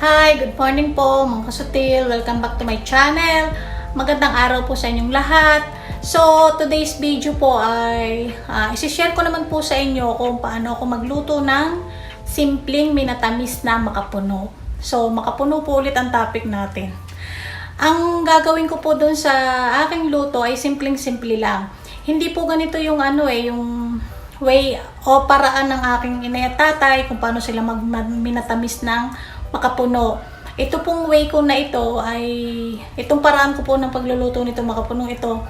Hi, good morning po mga kasutil. Welcome back to my channel. Magandang araw po sa inyong lahat. So, today's video po ay uh, isi-share ko naman po sa inyo kung paano ako magluto ng simpleng minatamis na makapuno. So, makapuno po ulit ang topic natin. Ang gagawin ko po doon sa aking luto ay simpleng-simple lang. Hindi po ganito yung ano eh, yung way o paraan ng aking inay at tatay kung paano sila mag, mag- minatamis ng makapuno. Ito pong way ko na ito ay, itong paraan ko po ng pagluluto nito makapuno ito,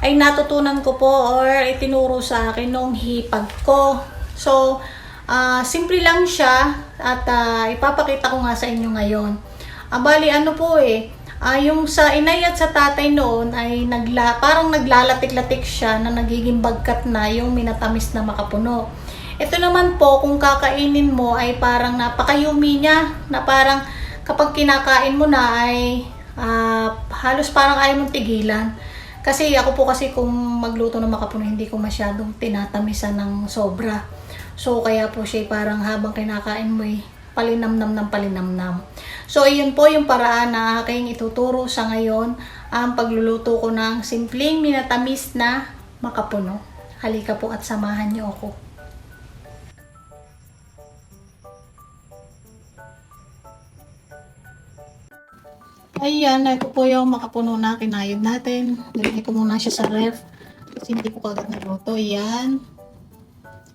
ay natutunan ko po or itinuro sa akin nung hipag ko. So, ah, simple lang siya at ah, ipapakita ko nga sa inyo ngayon. Ah, bali ano po eh, ah, yung sa inay at sa tatay noon ay nagla, parang naglalatik-latik siya na nagiging bagkat na yung minatamis na makapuno. Ito naman po, kung kakainin mo ay parang napakayumi niya, na parang kapag kinakain mo na ay ah, halos parang ayaw mong tigilan. Kasi ako po kasi kung magluto ng makapuno, hindi ko masyadong tinatamisan ng sobra. So, kaya po siya parang habang kinakain mo eh, palinamnam ng palinamnam. So, iyon po yung paraan na aking ituturo sa ngayon ang pagluluto ko ng simpleng minatamis na makapuno. Halika po at samahan niyo ako. Ayan, ito po yung makapuno na kinayod natin. Lagay ko muna siya sa ref. Kasi hindi ko kagad naluto. Ayan.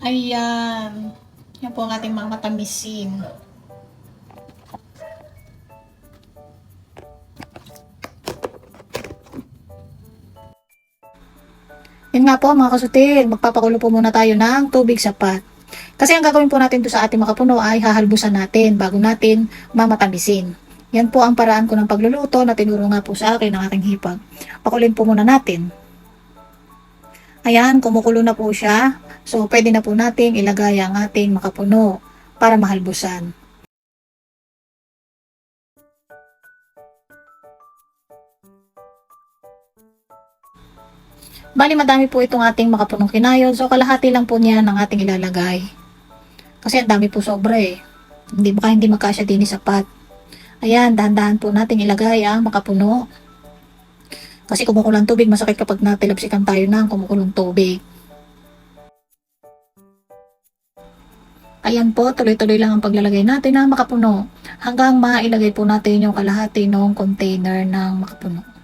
Ayan. Yan po ang ating mga matamisin. Yun nga po mga kasutil, magpapakulo po muna tayo ng tubig sa pot. Kasi ang gagawin po natin to sa ating makapuno ay hahalbusan natin bago natin mamatamisin. Yan po ang paraan ko ng pagluluto na tinuro nga po sa akin ng aking hipag. Pakulin po muna natin. Ayan, kumukulo na po siya. So, pwede na po natin ilagay ang ating makapuno para mahalbusan. Bali, madami po itong ating makapunong kinayod. So, kalahati lang po niya ng ating ilalagay. Kasi ang dami po sobra eh. Hindi baka hindi magkasya din sa pot. Ayan, dahan-dahan po natin ilagay ang makapuno. Kasi kumukulang tubig, masakit kapag natilapsikan tayo ng kumukulong tubig. Ayan po, tuloy-tuloy lang ang paglalagay natin ng makapuno hanggang mailagay po natin yung kalahati ng container ng makapuno.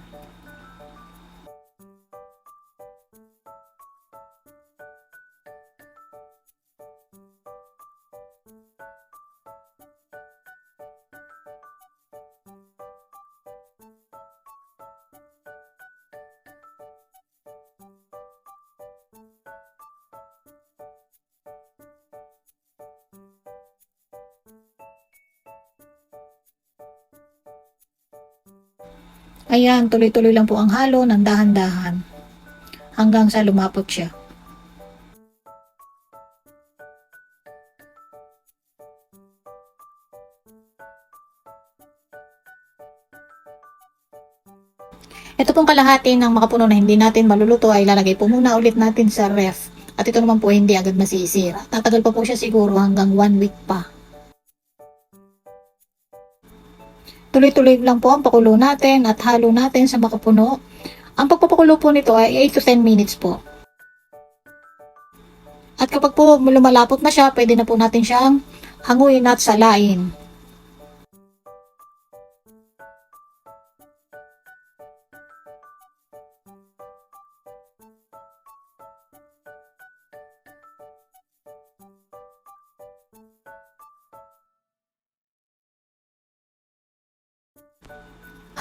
Ayan, tuloy-tuloy lang po ang halo ng dahan-dahan hanggang sa lumapot siya. Ito pong kalahati ng makapuno na hindi natin maluluto ay lalagay po muna ulit natin sa ref. At ito naman po hindi agad masisira. Tatagal pa po siya siguro hanggang one week pa. Tuloy-tuloy lang po ang pakulo natin at halo natin sa makapuno. Ang pagpapakulo po nito ay 8 to 10 minutes po. At kapag po lumalapot na siya, pwede na po natin siyang hanguin at salain.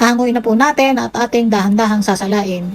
Hanguin na po natin at ating dahan-dahang sasalain.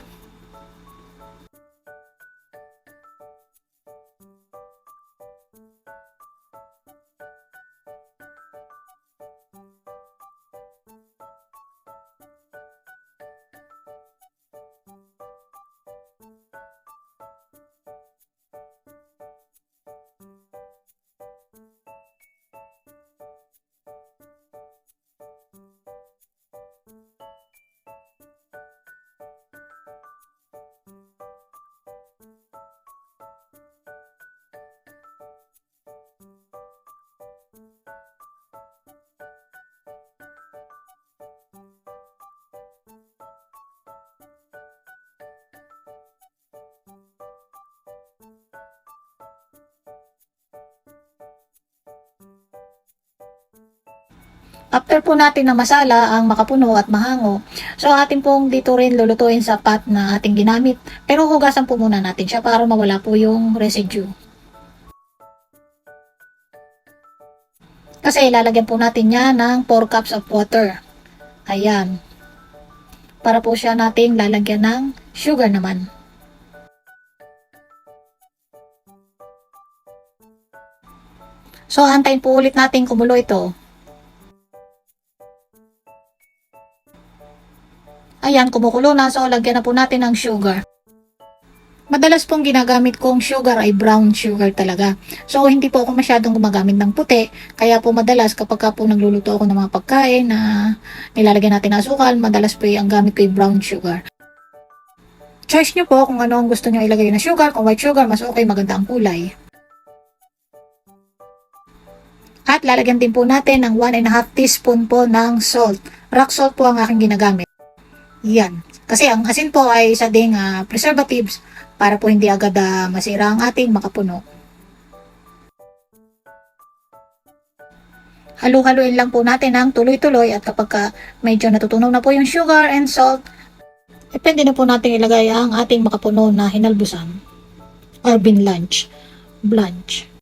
After po natin na masala ang makapuno at mahango, so atin pong dito rin lulutuin sa pot na ating ginamit. Pero hugasan po muna natin siya para mawala po yung residue. Kasi ilalagyan po natin niya ng 4 cups of water. Ayan. Para po siya nating lalagyan ng sugar naman. So, antayin po ulit natin kumulo ito. Ayan, kumukulo na. So, lagyan na po natin ng sugar. Madalas pong ginagamit kong sugar ay brown sugar talaga. So, hindi po ako masyadong gumagamit ng puti. Kaya po madalas kapag ka po nagluluto ako ng mga pagkain na nilalagyan natin ng asukal, madalas po ang gamit ko ay brown sugar. Choice nyo po kung ano ang gusto nyo ilagay na sugar. Kung white sugar, mas okay, maganda ang kulay. At lalagyan din po natin ng 1 and a half teaspoon po ng salt. Rock salt po ang aking ginagamit. Yan. Kasi ang asin po ay isa ding ah, preservatives para po hindi agad ah, masira ang ating makapuno. Halu-haluin lang po natin ng tuloy-tuloy at kapag ka medyo natutunaw na po yung sugar and salt, eh, na po natin ilagay ang ating makapuno na hinalbusan or binlanch. Blanch.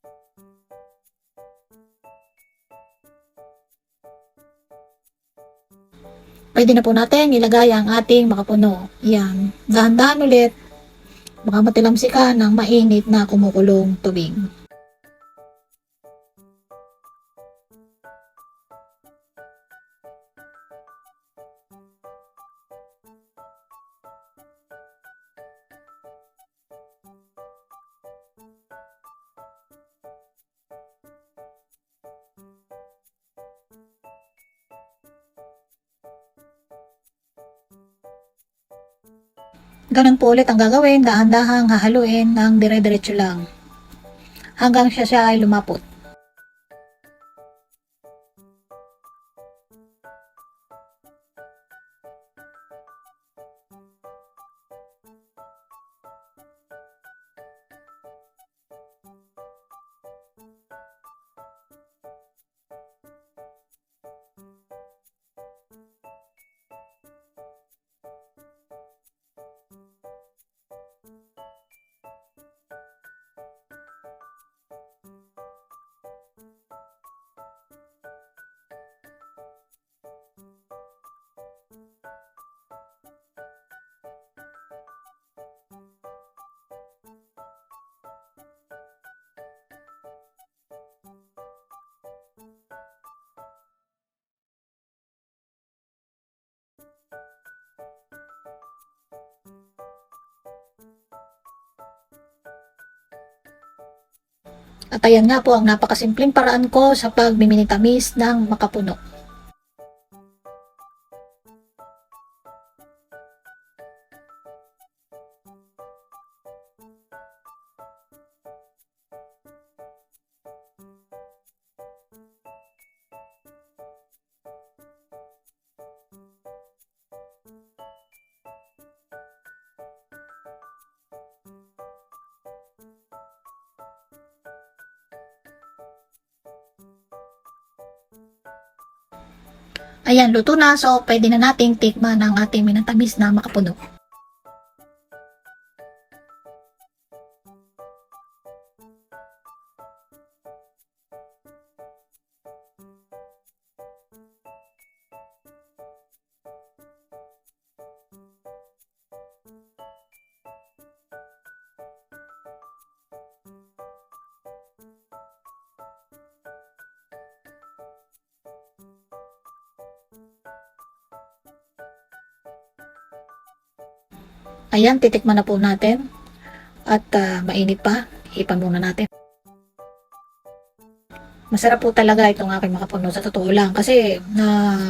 Pwede na po natin ilagay ang ating makapuno. Yan. Dahan-dahan ulit. Baka matilamsi ka ng mainit na kumukulong tubig. Ganun po ulit ang gagawin, dahan-dahang hahaluin ng dire-diretso lang. Hanggang siya siya ay lumapot. At ayan nga po ang napakasimpleng paraan ko sa pagmiminitamis ng makapuno. Ayan, luto na. So, pwede na nating tikman ang ating minatamis na makapuno. Ayan, titikman na po natin. At ah, mainit pa. Hipan muna natin. Masarap po talaga itong aking makapuno sa totoo lang. Kasi na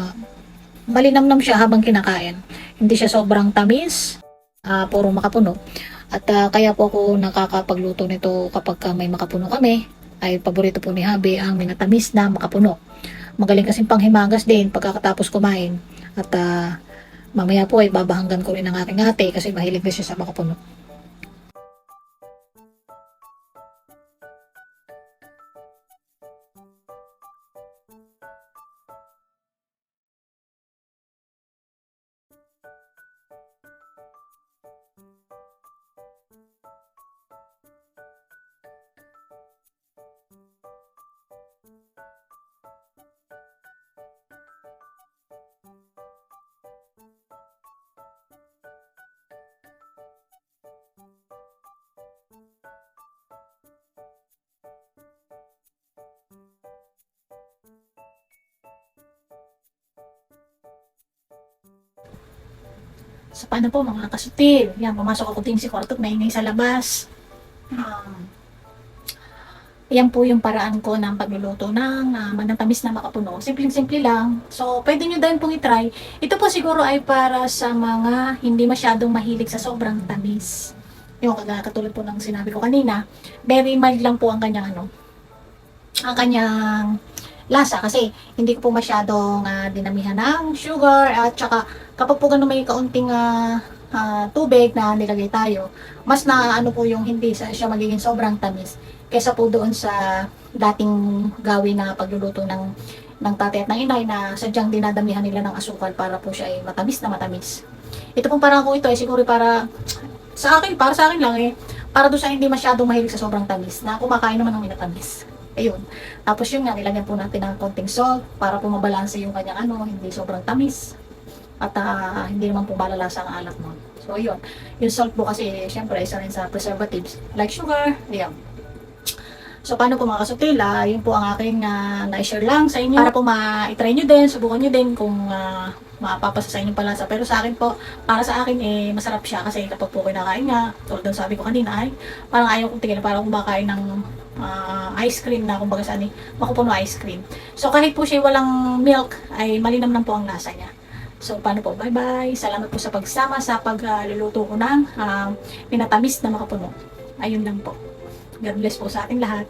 malinamnam siya habang kinakain. Hindi siya sobrang tamis. ah, puro makapuno. At ah, kaya po ako nakakapagluto nito kapag ka may makapuno kami. Ay paborito po ni Habi ang minatamis na makapuno. Magaling kasing panghimagas din pagkatapos kumain. At ah, Mamaya po ay babahanggan ko rin ang aking ate kasi mahilig na siya sa makapuno. So, paano po mga kasutil? Yan, pumasok ako din si kwarto at maingay sa labas. Um, yan po yung paraan ko ng pagluluto ng uh, manatamis na makapuno. Simpleng-simple lang. So, pwede nyo din pong itry. Ito po siguro ay para sa mga hindi masyadong mahilig sa sobrang tamis. Yung katulad po ng sinabi ko kanina, very mild lang po ang kanyang ano, ang kanyang lasa kasi hindi ko po masyadong ah, dinamihan ng sugar at saka kapag po ganun may kaunting ah, ah, tubig na nilagay tayo, mas na ano po yung hindi siya magiging sobrang tamis kesa po doon sa dating gawin na pagluluto ng ng tatay at ng inay na sadyang dinadamihan nila ng asukal para po siya ay matamis na matamis. Ito pong parang ko ito ay siguro para sa akin, para sa akin lang eh, para doon sa hindi masyadong mahilig sa sobrang tamis na kumakain naman ng minatamis. Ayun. Tapos yun nga, nilagyan po natin ng konting salt para po mabalanse yung kanyang ano, hindi sobrang tamis. At ah, hindi naman po malalasa ang alak mo. So yun. Yung salt po kasi, syempre, isa rin sa preservatives. Like sugar, ayan. So, paano po mga kasutila, yun po ang aking uh, na-share lang sa inyo. Para po ma-try nyo din, subukan nyo din kung uh, mapapasa sa inyong palasa. Pero sa akin po, para sa akin, eh, masarap siya kasi kapag po kinakain nga, tulad ng sabi ko kanina, ay parang ayaw kong tingin, parang kumakain ng ah, ice cream na, kumbaga saan eh, makupuno ice cream. So, kahit po siya walang milk, ay malinam lang po ang lasa niya. So, paano po? Bye-bye. Salamat po sa pagsama sa pagluluto ko ng uh, pinatamis na makapuno. Ayun lang po. God bless po sa ating lahat.